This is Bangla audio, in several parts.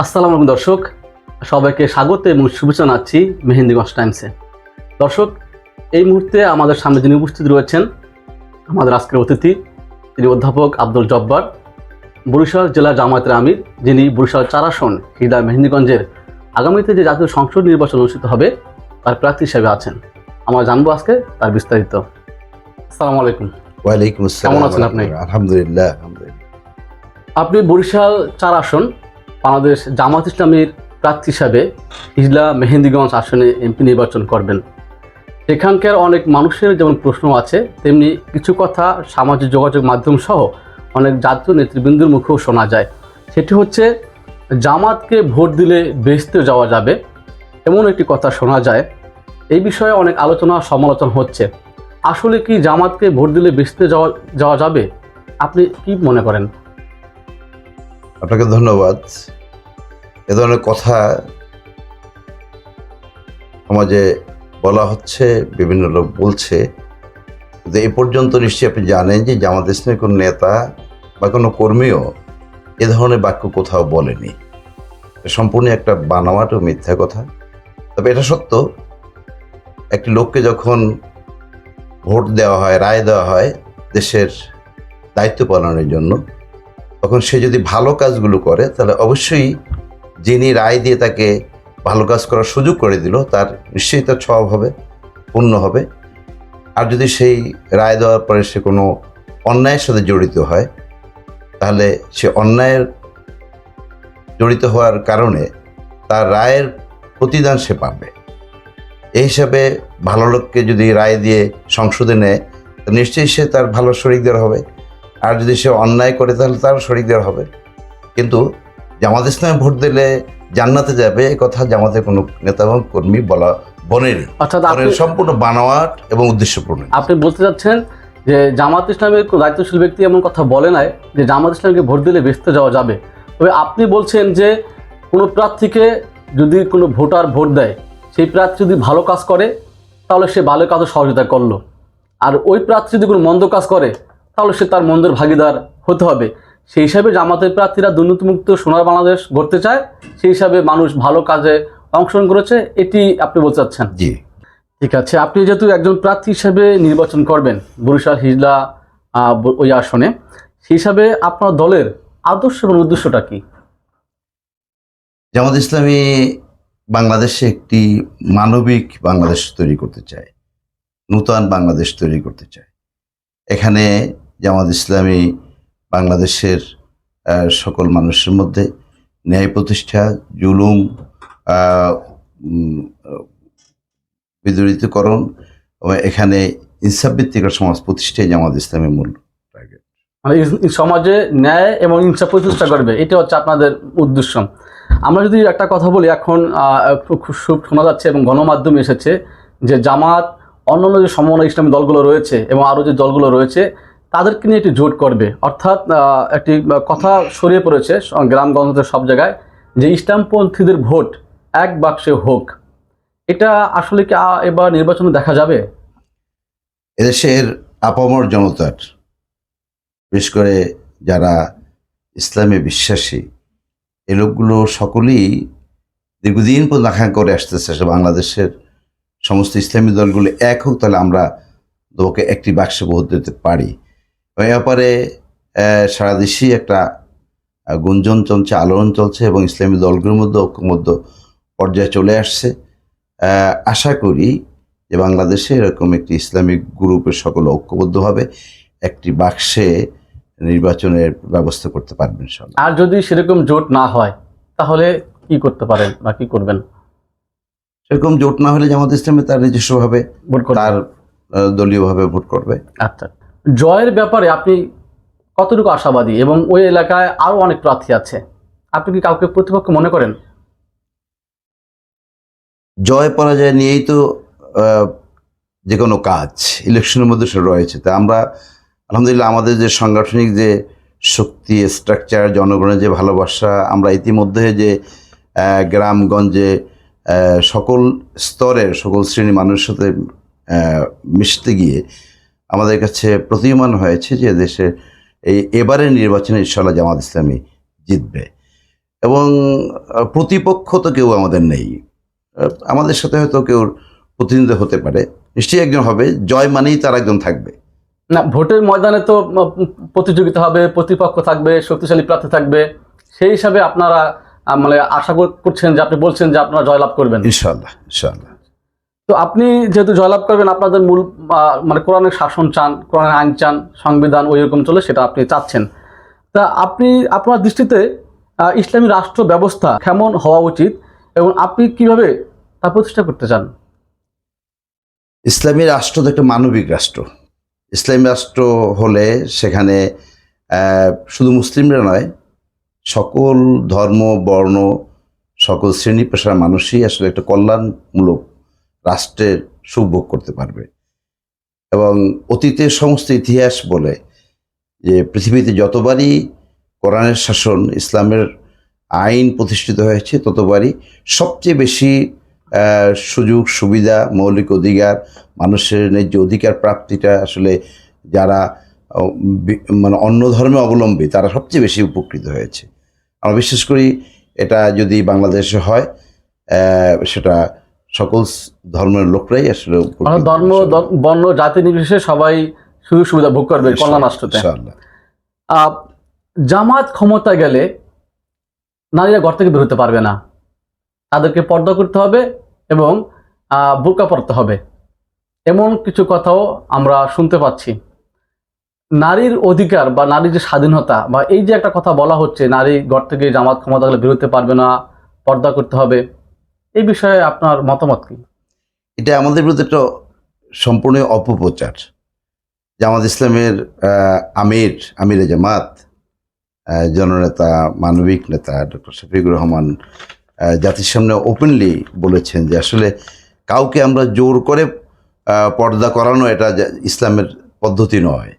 আসসালামু আলাইকুম দর্শক সবাইকে স্বাগত এবং শুভেচ্ছা জানাচ্ছি মেহেন্দিগঞ্জ টাইমসে। দর্শক এই মুহূর্তে আমাদের সামনে যিনি উপস্থিত রয়েছেন আমাদের আজকের অতিথি তিনি অধ্যাপক আব্দুল জব্বার বরিশাল জেলা জামায়াতের আমির যিনি বরিশাল চার আসন হিদা মেহেন্দিগঞ্জের আগামীতে যে জাতীয় সংসদ নির্বাচন অনুষ্ঠিত হবে তার প্রার্থী হিসেবে আছেন। আমরা জানব আজকে তার বিস্তারিত। আসসালামু আলাইকুম। ওয়ালাইকুম আসসালাম কেমন আছেন আপনি? আলহামদুলিল্লাহ আলহামদুলিল্লাহ। আপনি বরিশাল চার আসন বাংলাদেশ জামাত ইসলামীর প্রার্থী হিসাবে হিজলা মেহেন্দিগঞ্জ আসনে এমপি নির্বাচন করবেন। সেখানকার অনেক মানুষের যেমন প্রশ্ন আছে, তেমনি কিছু কথা সামাজিক যোগাযোগ মাধ্যম সহ অনেক জাতীয় নেতৃবৃন্দের মুখেও শোনা যায়। সেটি হচ্ছে, জামাতকে ভোট দিলে বেসতে যাওয়া যাবে, এমন একটি কথা শোনা যায়। এই বিষয়ে অনেক আলোচনা, সমালোচনা হচ্ছে। আসলে কি জামাতকে ভোট দিলে বেসতে যাওয়া যাওয়া যাবে? আপনি কি মনে করেন? আপনাকে ধন্যবাদ। এ ধরনের কথা সমাজে বলা হচ্ছে, বিভিন্ন লোক বলছে। কিন্তু এ পর্যন্ত নিশ্চয়ই আপনি জানেন যে জামাত ইসলামের কোনো নেতা বা কোনো কর্মীও এ ধরনের বাক্য কোথাও বলেনি। সম্পূর্ণ একটা বানাওয়াট ও মিথ্যা কথা। তবে এটা সত্য, একটি লোককে যখন ভোট দেওয়া হয়, রায় দেওয়া হয় দেশের দায়িত্ব পালনের জন্য তখন সে যদি ভালো কাজগুলো করে, তাহলে অবশ্যই যিনি রায় দিয়ে তাকে ভালো কাজ করার সুযোগ করে দিল, তার নিশ্চয়ই তার স্বভাব হবে, পূর্ণ হবে। আর যদি সেই রায় দেওয়ার পরে সে কোনো অন্যায়ের সাথে জড়িত হয়, তাহলে সে অন্যায়ের জড়িত হওয়ার কারণে তার রায়ের প্রতিদান সে পাবে। এই হিসাবে ভালো লোককে যদি রায় দিয়ে সংসদে নেয় নিশ্চয়ই সে তার ভালো শরিকদের হবে। আর যদি সে অন্যায় করে তাহলে তার শরিক দেওয়া হবে। কিন্তু জামাত ইসলামে ভোট দিলে জান্নাতে যাবে এ কথা জামাতের কোনো নেতা এবং কর্মী বলা বনেনি অর্থাৎ সম্পূর্ণ বানোয়াট এবং উদ্দেশ্যপূর্ণ। আপনি বলতে চাচ্ছেন যে জামাত ইসলামের দায়িত্বশীল ব্যক্তি এমন কথা বলে নাই যে জামাত ইসলামকে ভোট দিলে বেসতে যাওয়া যাবে। তবে আপনি বলছেন যে কোনো প্রার্থীকে যদি কোনো ভোটার ভোট দেয় সেই প্রার্থী যদি ভালো কাজ করে তাহলে সে ভালো কাজে সহযোগিতা করল। আর ওই প্রার্থী যদি কোনো মন্দ কাজ করে তাহলে সে তার মন্দের ভাগিদার হতে হবে। সেই হিসাবে জামাতের প্রার্থীরা দুর্নীতিমুক্ত সোনার বাংলাদেশ গড়তে চায় সেই হিসাবে মানুষ ভালো কাজে অংশগ্রহণ করেছে এটি আপনি বলতে চাচ্ছেন? জি। ঠিক আছে আপনি যেহেতু একজন প্রার্থী হিসেবে নির্বাচন করবেন বরিশাল হিজলা ওই আসনে সেই হিসাবে আপনার দলের আদর্শ এবং উদ্দেশ্যটা কি? জামাত ইসলামী বাংলাদেশে একটি মানবিক বাংলাদেশ তৈরি করতে চায় নূতন বাংলাদেশ তৈরি করতে চায়। এখানে জামাত ইসলামী বাংলাদেশের সকল মানুষের মধ্যে ন্যায় প্রতিষ্ঠা, জুলুম বিদরিতকরণ এবং এখানে ইনসাফ ভিত্তিক সমাজ প্রতিষ্ঠায় জামাত ইসলামের মূল মানে সমাজে ন্যায় এবং ইনসাফ প্রতিষ্ঠা করবে, এটা হচ্ছে আপনাদের উদ্দেশ্য। আমরা যদি একটা কথা বলি এখন খুব শোনা যাচ্ছে এবং গণমাধ্যমে এসেছে যে জামাত, অন্যান্য যে সমন্বয় ইসলামী দলগুলো রয়েছে এবং আরও যে দলগুলো রয়েছে তাদেরকে নিয়ে একটি জোট করবে। অর্থাৎ একটি কথা ছড়িয়ে পড়েছে গ্রামগঞ্জের সব জায়গায় যে ইসলামপন্থীদের ভোট এক বাক্সে হোক। এটা আসলে কি এবার নির্বাচনে দেখা যাবে? এদেশের আপামর জনতার, বিশেষ করে যারা ইসলামে বিশ্বাসী এ লোকগুলো সকলেই দীর্ঘদিন পর্যন্ত দেখা করে আসতেছে বাংলাদেশের সমস্ত ইসলামী দলগুলো এক হোক, তাহলে আমরা ওকে একটি বাক্সে ভোট দিতে পারি। এবং এ ব্যাপারে সারা দেশেই একটা গুঞ্জন চলছে আলোড়ন চলছে এবং ইসলামী দলগুলোর মধ্যে ঐক্যমধ্য পর্যায়ে চলে আসছে। আশা করি যে বাংলাদেশে এরকম একটি ইসলামিক গ্রুপের সকল ঐক্যবদ্ধভাবে একটি বাক্সে নির্বাচনের ব্যবস্থা করতে পারবেন আর যদি সেরকম জোট না হয় তাহলে কি করতে পারেন বা কি করবেন? সেরকম জোট না হলে জামাত ইসলামে তার নিজস্বভাবে তার দলীয়ভাবে ভোট করবে। আচ্ছা। জয়ের ব্যাপারে আপনি কতটুকু আশাবাদী এবং ওই এলাকায় আরও অনেক প্রার্থী আছে? আপনি কি কাউকে প্রতিপক্ষ মনে করেন? জয় পরাজয় নিয়েই তো যে কোনো কাজ ইলেকশনের মধ্যে সেটা রয়েছে। তা আমরা, আলহামদুলিল্লাহ আমাদের যে সাংগঠনিক যে শক্তি স্ট্রাকচার জনগণের যে ভালোবাসা, আমরা ইতিমধ্যে যে গ্রামগঞ্জে সকল স্তরের, সকল শ্রেণির মানুষের সাথে মিশতে গিয়ে আমাদের কাছে প্রতীয়মান হয়েছে যে দেশে এই এবারের নির্বাচনে ইনশাল্লাহ জামাত ইসলামী জিতবে। এবং প্রতিপক্ষ তো কেউ আমাদের নেই। আমাদের সাথে হয়তো কেউ প্রতিনিধিত্ব হতে পারে। নিশ্চয়ই একজন হবে জয় মানেই তার একজন থাকবে। না ভোটের ময়দানে তো প্রতিযোগিতা হবে প্রতিপক্ষ থাকবে শক্তিশালী প্রার্থী থাকবে। সেই হিসাবে আপনারা মানে আশা করছেন যে আপনি বলছেন যে আপনারা জয়লাভ করবেন। ইনশাল্লাহ ইনশাল্লাহ তো আপনি যেহেতু জয়লাভ করবেন, আপনাদের মূল মানে কোরআনের শাসন চান, কোরআনের আইন চান, সংবিধান ওই রকম চলে, সেটা আপনি চাচ্ছেন। তা আপনি, আপনার দৃষ্টিতে ইসলামী রাষ্ট্র ব্যবস্থা কেমন হওয়া উচিত এবং আপনি কীভাবে তা প্রতিষ্ঠা করতে চান? ইসলামী রাষ্ট্র তো একটা মানবিক রাষ্ট্র। ইসলামী রাষ্ট্র হলে সেখানে শুধু মুসলিমরা নয়, সকল ধর্ম, বর্ণ, সকল শ্রেণি পেশার মানুষই আসলে একটা কল্যাণমূলক রাষ্ট্রের সুভোগ করতে পারবে। এবং অতীতের সমস্ত ইতিহাস বলে যে পৃথিবীতে যতবারই কোরআনের শাসন, ইসলামের আইন প্রতিষ্ঠিত হয়েছে, ততবারই সবচেয়ে বেশি সুযোগ, সুবিধা, মৌলিক অধিকার, মানুষের ন্যায্য অধিকার প্রাপ্তিটা আসলে যারা মানে অন্য ধর্মে অবলম্বী, তারা সবচেয়ে বেশি উপকৃত হয়েছে। আমরা বিশ্বাস করি এটা যদি বাংলাদেশে হয় সেটা সকল ধর্মের লোকরাই আসলে ধর্ম বর্ণ জাতি নির্বিশেষে সবাই সুযোগ সুবিধা ভোগ করবে কল্যাণ রাষ্ট্রতে জামাত ক্ষমতা গেলে নারীরা ঘর থেকে বেরোতে পারবে না। তাদেরকে পর্দা করতে হবে এবং বোরকা পরতে হবে। এমন কিছু কথাও আমরা শুনতে পাচ্ছি। নারীর অধিকার বা নারীর যে স্বাধীনতা বা এই যে একটা কথা বলা হচ্ছে নারী ঘর থেকে জামাত ক্ষমতা গেলে বেরোতে পারবে না পর্দা করতে হবে। এই বিষয়ে আপনার মতামত কি? এটা আমাদের বিরুদ্ধে একটা সম্পূর্ণ অপপ্রচার। জামাত ইসলামের আমির, আমিরে জামাত জননেতা, মানবিক নেতা, ডক্টর শফিকুর রহমান জাতির সামনে ওপেনলি বলেছেন যে আসলে কাউকে আমরা জোর করে পর্দা করানো এটা ইসলামের পদ্ধতি নয়।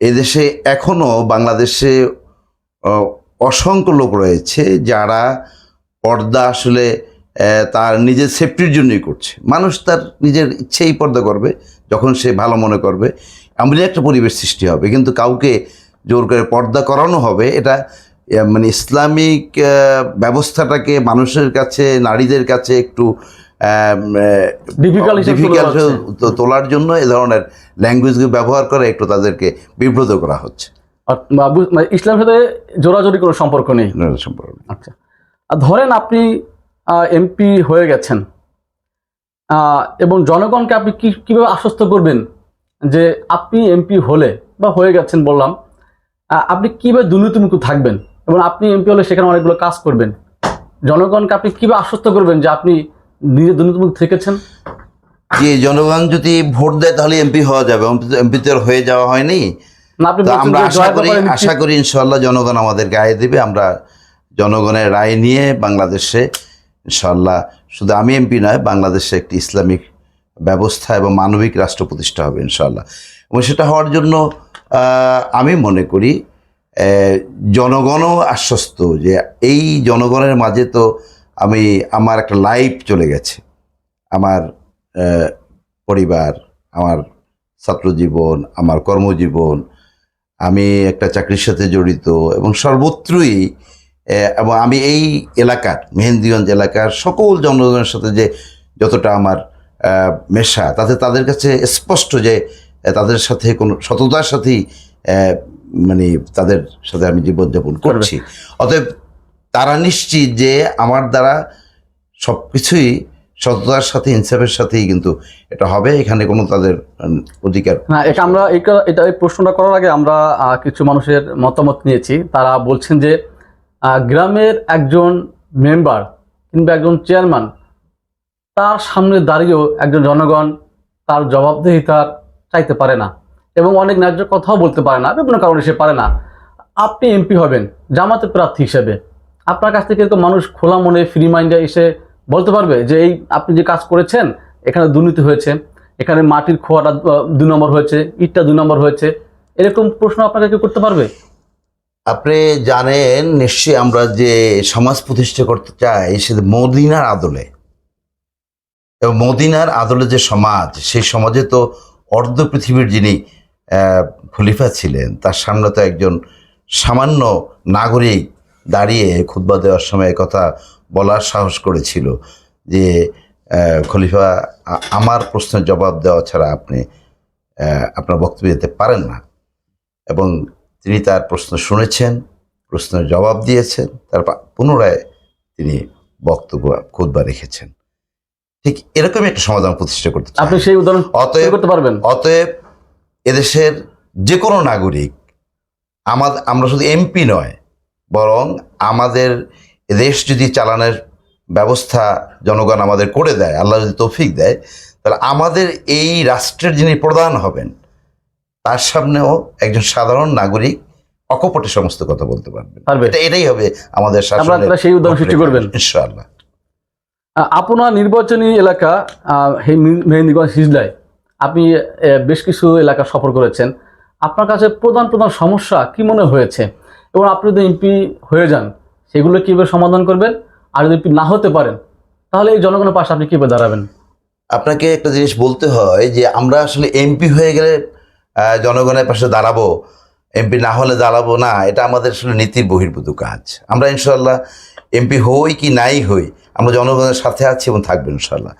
এদেশে এখনও বাংলাদেশে অসংখ্য লোক রয়েছে যারা পর্দা আসলে তার নিজের সেফটির জন্যই করছে। মানুষ তার নিজের ইচ্ছেই পর্দা করবে যখন সে ভালো মনে করবে। এমনই একটা পরিবেশ সৃষ্টি হবে কিন্তু কাউকে জোর করে পর্দা করানো হবে এটা মানে ইসলামিক ব্যবস্থাটাকে মানুষের কাছে নারীদের কাছে একটু ডিফিকাল্ট তোলার জন্য এ ধরনের ল্যাঙ্গুয়েজকে ব্যবহার করে একটু তাদেরকে বিব্রত করা হচ্ছে। মানে ইসলামের সাথে জোরাজোরি কোনো সম্পর্ক নেই? সম্পর্ক আচ্ছা। আর ধরেন আপনি এমপি হয়ে গেছেন। এবং জনগণকে আপনি কি কীভাবে আশ্বস্ত করবেন যে আপনি এমপি হলে বা হয়ে গেছেন বললাম আপনি কীভাবে দুর্নীতিমুক্ত থাকবেন এবং আপনি এমপি হলে সেখানে অনেকগুলো কাজ করবেন? জনগণকে আপনি কীভাবে আশ্বস্ত করবেন যে আপনি নিজে দুর্নীতিমুক্ত থেকেছেন? যে জনগণ যদি ভোট দেয় তাহলে এমপি হওয়া যাবে। এমপি তো হয়ে যাওয়া হয়নি। আমরা আশা করি আশা করি ইনশাল্লাহ জনগণ আমাদের গায়ে দেবে। আমরা জনগণের রায় নিয়ে বাংলাদেশে ইনশাল্লাহ শুধু আমি এমপি নয়, বাংলাদেশে একটি ইসলামিক ব্যবস্থা এবং মানবিক রাষ্ট্র প্রতিষ্ঠা হবে ইনশাল্লাহ এবং সেটা হওয়ার জন্য আমি মনে করি জনগণও আশ্বস্ত যে এই জনগণের মাঝে তো আমি, আমার একটা লাইফ চলে গেছে। আমার পরিবার, আমার ছাত্র জীবন আমার কর্মজীবন, আমি একটা চাকরির সাথে জড়িত এবং সর্বত্রই এবং আমি এই এলাকার মেহেন্দিগঞ্জ এলাকার সকল জনগণের সাথে যে যতটা আমার মেশা তাতে তাদের কাছে স্পষ্ট যে তাদের সাথে কোনো সততার সাথেই মানে তাদের সাথে আমি জীবনযাপন করছি। অতএব তারা নিশ্চিত যে আমার দ্বারা সব কিছুই সততার সাথে ইনসাফের সাথেই কিন্তু এটা হবে। এখানে কোনো তাদের অধিকার না এটা আমরা এটা- এটা এই প্রশ্নটা করার আগে আমরা কিছু মানুষের মতামত নিয়েছি। তারা বলছেন যে গ্রামের একজন মেম্বার কিংবা একজন চেয়ারম্যান, তার সামনে দাঁড়িয়েও একজন জনগণ তার জবাবদিহিতার চাইতে পারে না এবং অনেক ন্যায্য কথাও বলতে পারে না, বিভিন্ন কারণে সে পারে না। আপনি এমপি হবেন জামাতে প্রার্থী হিসেবে। আপনার কাছ থেকে এরকম মানুষ খোলা মনে ফ্রি মাইন্ডে এসে বলতে পারবে যে, এই আপনি যে কাজ করেছেন, এখানে দুর্নীতি হয়েছে, এখানে মাটির খোয়াটা দু নম্বর হয়েছে, ইটটা দু নম্বর হয়েছে। এরকম প্রশ্ন আপনাকে কেউ করতে পারবে? আপনি জানেন, নিশ্চয়ই আমরা যে সমাজ প্রতিষ্ঠা করতে চাই, সে মদিনার আদলে। এবং মদিনার আদলে যে সমাজ, সেই সমাজে তো অর্ধ পৃথিবীর যিনি খলিফা ছিলেন, তার সামনে তো একজন সামান্য নাগরিক দাঁড়িয়ে খুতবা দেওয়ার সময় কথা বলার সাহস করেছিল যে খলিফা আমার প্রশ্নের জবাব দেওয়া ছাড়া আপনি আপনার বক্তব্য দিতে পারেন না। এবং তিনি তার প্রশ্ন শুনেছেন প্রশ্নের জবাব দিয়েছেন তারপর পুনরায় তিনি বক্তব্য খুতবা রেখেছেন। ঠিক এরকমই একটা সমাধান প্রতিষ্ঠা করতে আপনি সেই উদাহরণ অতএব করতে পারবেন। অতএব এদেশের যে কোনো নাগরিক আমাদের আমরা শুধু এমপি নয় বরং আমাদের দেশ যদি চালানোর ব্যবস্থা জনগণ আমাদের করে দেয় আল্লাহ যদি তৌফিক দেয় তাহলে আমাদের এই রাষ্ট্রের যিনি প্রধান হবেন তার সামনেও একজন সাধারণ নাগরিক অকপটে সমস্ত কথা বলতে পারবেন পারবে। এটা এটাই হবে আমাদের আমরা তাহলে সেই উদাহরণ সৃষ্টি করবেন। ইনশাআল্লাহ। আপনার নির্বাচনী এলাকা মেহেন্দিগঞ্জ হিজলায় আপনি বেশ কিছু এলাকা সফর করেছেন। আপনার কাছে প্রধান প্রধান সমস্যা কি মনে হয়েছে? এবং আপনি যদি এমপি হয়ে যান সেগুলো কীভাবে সমাধান করবেন? আর যদি এমপি না হতে পারেন তাহলে এই জনগণের পাশে আপনি কীভাবে দাঁড়াবেন? আপনাকে একটা জিনিস বলতে হয় যে আমরা আসলে এমপি হয়ে গেলে জনগণের পাশে দাঁড়াবো, এমপি না হলে দাঁড়াবো না, এটা আমাদের আসলে নীতির বহির্ভূত কাজ। আমরা ইনশাল্লাহ এমপি হই কি নাই হই, আমরা জনগণের সাথে আছি এবং থাকব ইনশাল্লাহ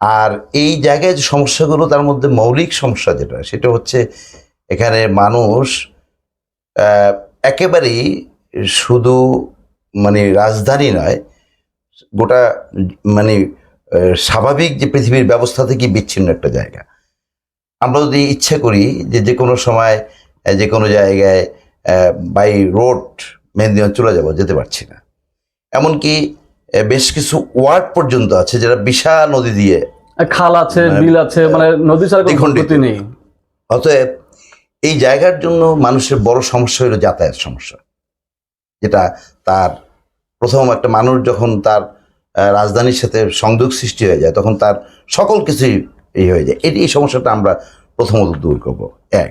আর এই জায়গায় যে সমস্যাগুলো, তার মধ্যে মৌলিক সমস্যা যেটা, সেটা হচ্ছে এখানে মানুষ একেবারেই শুধু মানে রাজধানী নয়, গোটা মানে স্বাভাবিক যে পৃথিবীর ব্যবস্থা থেকে বিচ্ছিন্ন একটা জায়গা। আমরা যদি ইচ্ছে করি যে যে কোনো সময় যে কোনো জায়গায় বাই রোড মেহেন্দিগঞ্জ চলে যাব যেতে পারছি না। এমনকি বেশ কিছু ওয়ার্ড পর্যন্ত আছে যেটা বিশাল নদী দিয়ে খাল আছে মানে, বিল আছে মানে নদী ছাড়া কোনো নেই। অতএব এই জায়গার জন্য মানুষের বড় সমস্যা হলো যাতায়াত সমস্যা যেটা তার প্রথম একটা মানুষ যখন তার রাজধানীর সাথে সংযোগ সৃষ্টি হয়ে যায় তখন তার সকল কিছুই এই হয়ে যায়। এটি এই সমস্যাটা আমরা প্রথমত দূর করব। এক।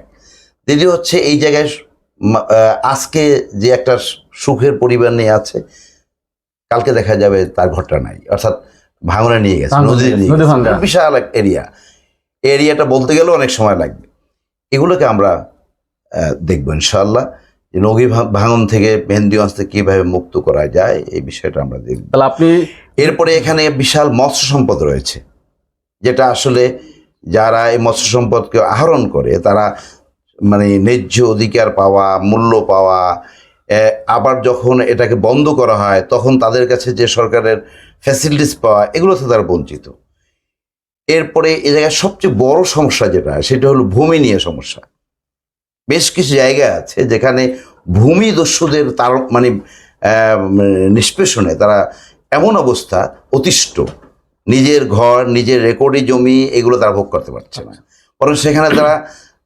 দ্বিতীয় হচ্ছে এই জায়গায় আজকে যে একটা সুখের পরিবার নিয়ে আছে কালকে দেখা যাবে তার ঘরটা নাই। অর্থাৎ ভাঙনে নিয়ে গেছে নিয়ে গেছে। বিশাল এক এরিয়া এরিয়াটা বলতে গেলেও অনেক সময় লাগবে। এগুলোকে আমরা দেখব ইনশাল্লাহ যে নদী ভাঙন থেকে মেহেন্দিগঞ্জ থেকে কীভাবে মুক্ত করা যায় এই বিষয়টা আমরা দেখব। তাহলে আপনি এরপরে এখানে বিশাল মৎস্য সম্পদ রয়েছে। যেটা আসলে যারা এই মৎস্য সম্পদকে আহরণ করে, তারা মানে ন্যায্য অধিকার পাওয়া, মূল্য পাওয়া আবার যখন এটাকে বন্ধ করা হয়, তখন তাদের কাছে যে সরকারের ফ্যাসিলিটিস পাওয়া, এগুলো থেকে তারা বঞ্চিত। এরপরে এ জায়গায় সবচেয়ে বড় সমস্যা যেটা, সেটা হলো ভূমি নিয়ে সমস্যা। বেশ কিছু জায়গা আছে যেখানে ভূমি দস্যুদের তার মানে নিষ্পেষণে তারা এমন অবস্থা, অতিষ্ঠ। নিজের ঘর, নিজের রেকর্ডি জমি এগুলো তারা ভোগ করতে পারছে না। বরং সেখানে তারা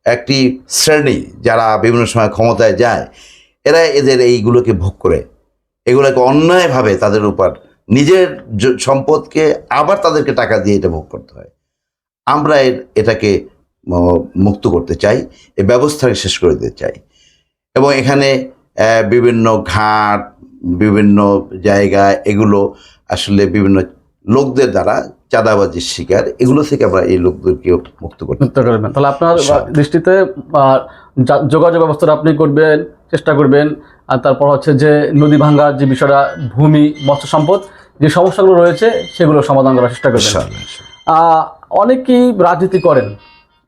একটি শ্রেণি যারা বিভিন্ন সময় ক্ষমতায় যায়, এরা এদের এইগুলোকে ভোগ করে, এগুলোকে অন্যায়ভাবে তাদের উপর নিজের সম্পদকে আবার তাদেরকে টাকা দিয়ে এটা ভোগ করতে হয়। আমরা এর, এটাকে মুক্ত করতে চাই এই ব্যবস্থাকে শেষ করে দিতে চাই। এবং এখানে বিভিন্ন ঘাট, বিভিন্ন জায়গা, এগুলো আসলে বিভিন্ন লোকদের দ্বারা চাঁদাবাজির শিকার। এগুলো থেকে আমরা এই লোকদেরকে মুক্ত করতে তাহলে আপনার দৃষ্টিতে যোগাযোগ ব্যবস্থাটা আপনি করবেন চেষ্টা করবেন আর তারপর হচ্ছে যে নদী ভাঙ্গার যে বিষয়টা ভূমি মৎস্য সম্পদ যে সমস্যাগুলো রয়েছে সেগুলো সমাধান করার চেষ্টা করবেন। অনেকেই রাজনীতি করেন।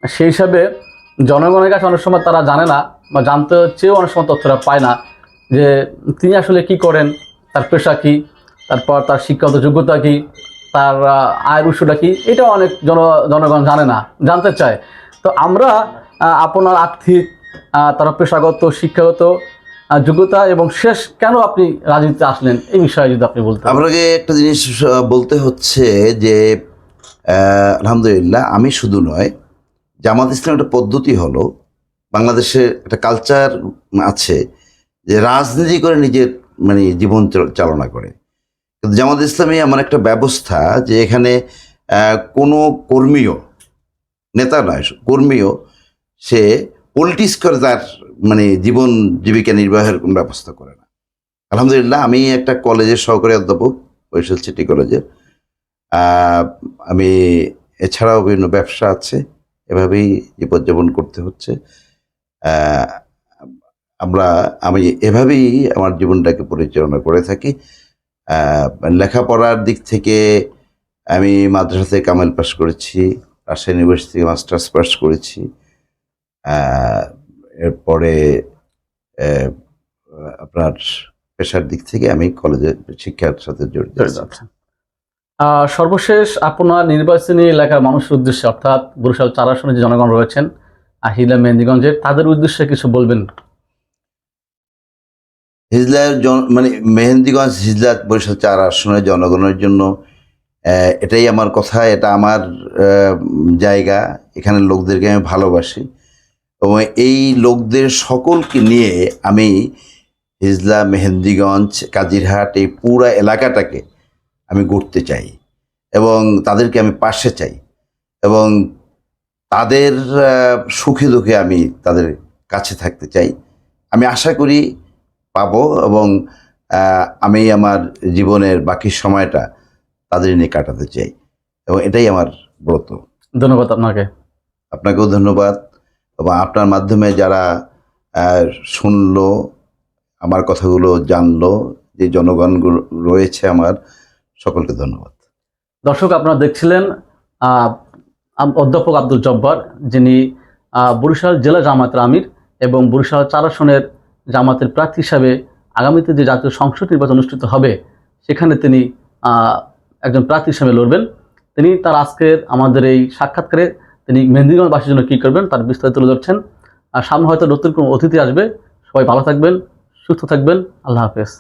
সেই হিসাবে জনগণের কাছে অনেক সময় তারা জানে না বা জানতে চেয়েও অনেক সময় তথ্যটা পায় না যে তিনি আসলে কি করেন তার পেশা কি তারপর তার শিক্ষাগত যোগ্যতা কি তার আয়ের উৎসটা কি? এটা অনেক জন, জনগণ জানে না, জানতে চায়। তো আমরা আপনার আর্থিক তার পেশাগত, শিক্ষাগত যোগ্যতা এবং শেষ কেন আপনি রাজনীতিতে আসলেন? এই বিষয়ে যদি আপনি বলতেন। আপনাকে একটা জিনিস বলতে হচ্ছে যে আলহামদুলিল্লাহ আমি শুধু নয়, জামাত ইসলাম একটা পদ্ধতি হলো বাংলাদেশে একটা কালচার আছে যে রাজনীতি করে নিজের মানে জীবন চালনা করে। কিন্তু জামাত ইসলামী এমন একটা ব্যবস্থা যে এখানে কোনো কর্মীও, নেতা নয়, কর্মীও, সে পলিটিক্স করে তার মানে জীবন জীবিকা নির্বাহের কোনো ব্যবস্থা করে না। আলহামদুলিল্লাহ, আমি একটা কলেজের সহকারী অধ্যাপক, বরিশাল সিটি কলেজের। আমি এছাড়াও বিভিন্ন ব্যবসা আছে, এভাবেই জীবনযাপন করতে হচ্ছে। আমরা, আমি এভাবেই আমার জীবনটাকে পরিচালনা করে থাকি। লেখাপড়ার দিক থেকে আমি মাদ্রাসাতে কামাল পাস করেছি রাজশাহী ইউনিভার্সিটি থেকে মাস্টার্স পাস করেছি এরপরে আপনার পেশার দিক থেকে আমি কলেজে শিক্ষার সাথে জড়িত। আছেন। সর্বশেষ আপনার নির্বাচনী এলাকার মানুষের উদ্দেশ্যে অর্থাৎ বরিশাল চার আসনে যে জনগণ রয়েছেন আহিলা মেহেন্দিগঞ্জের তাদের উদ্দেশ্যে কিছু বলবেন হিজলার জন মানে মেহেন্দিগঞ্জ হিজলাত বরিশাল চার আসনের জনগণের জন্য। এটাই আমার কথা, এটা আমার জায়গা। এখানে লোকদেরকে আমি ভালোবাসি। এবং এই লোকদের সকলকে নিয়ে আমি হিজলা, মেহেন্দিগঞ্জ, কাজিরহাট এই পুরা এলাকাটাকে আমি গড়তে চাই। এবং তাদেরকে আমি পাশে চাই। এবং তাদের সুখে দুঃখে আমি তাদের কাছে থাকতে চাই। আমি আশা করি পাবো এবং আমি আমার জীবনের বাকি সময়টা তাদের নিয়ে কাটাতে চাই। এবং এটাই আমার ব্রত। ধন্যবাদ আপনাকে। আপনাকেও ধন্যবাদ। এবং আপনার মাধ্যমে যারা শুনলো আমার কথাগুলো জানলো যে জনগণগুলো রয়েছে আমার সকলকে ধন্যবাদ। দর্শক আপনারা দেখছিলেন অধ্যাপক আব্দুল জব্বার যিনি বরিশাল জেলা জামায়াতের আমির এবং বরিশাল চার আসনের জামাতের প্রার্থী হিসাবে আগামীতে যে জাতীয় সংসদ নির্বাচন অনুষ্ঠিত হবে, সেখানে তিনি একজন প্রার্থী হিসাবে লড়বেন। তিনি তার আজকের আমাদের এই সাক্ষাৎকারে তিনি মেহেন্দিগঞ্জবাসীর জন্য কী করবেন তার বিস্তারিত তুলে ধরছেন। আর সামনে হয়তো নতুন কোনো অতিথি আসবে। সবাই ভালো থাকবেন, সুস্থ থাকবেন। আল্লাহ হাফেজ।